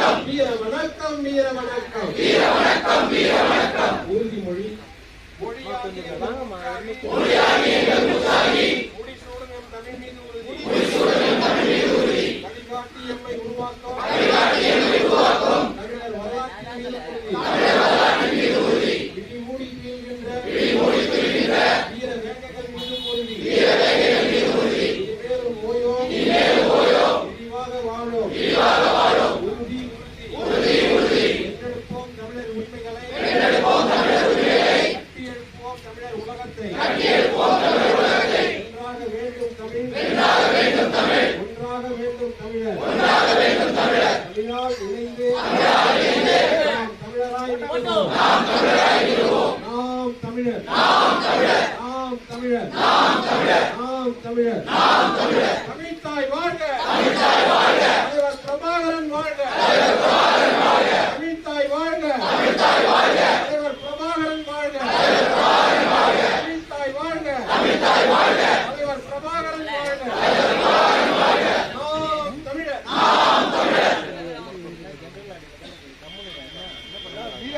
வணக்கம். வீர வணக்கம் வீர வணக்கம். வீர வணக்கம் வீர வணக்கம். உறுதிமொழி மொழி. எழுப்போம் தமிழர் உலகத்தை ஒன்றாக வேண்டும் தமிழ் ஒன்றாக வேண்டும் தமிழர் தமிழால் இணைந்து நாம் தமிழராய் நாம் தமிழர் நாம் தமிழர் நாம் தமிழர் தமிழ்தாய் வாழ்க பிரபாகரன் வாழ்க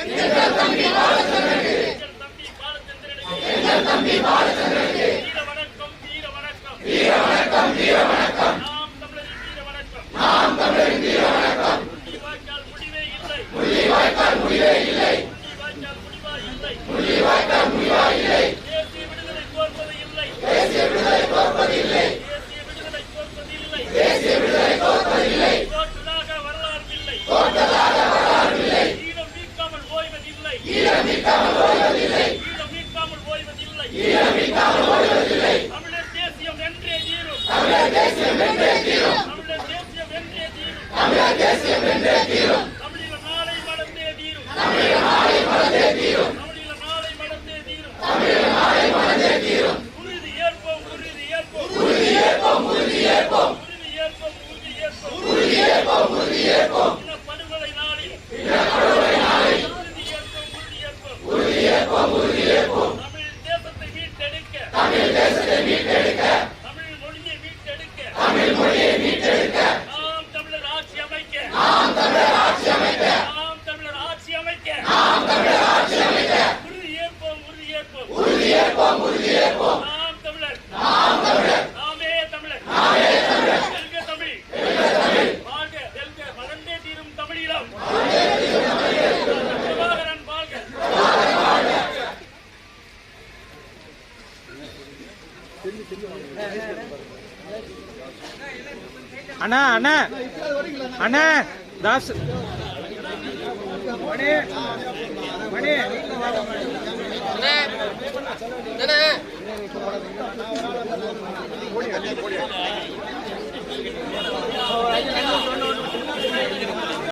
எங்கள் தம்பி தமிழர் தேசியம் வென்றே தீரும். தமிழர் தேசியம் வென்றே தீரும். தமிழர் தேசியம் வென்றே தீரும். அண்ணா அண்ணா. அண்ணா தாஸ். மணி மணி.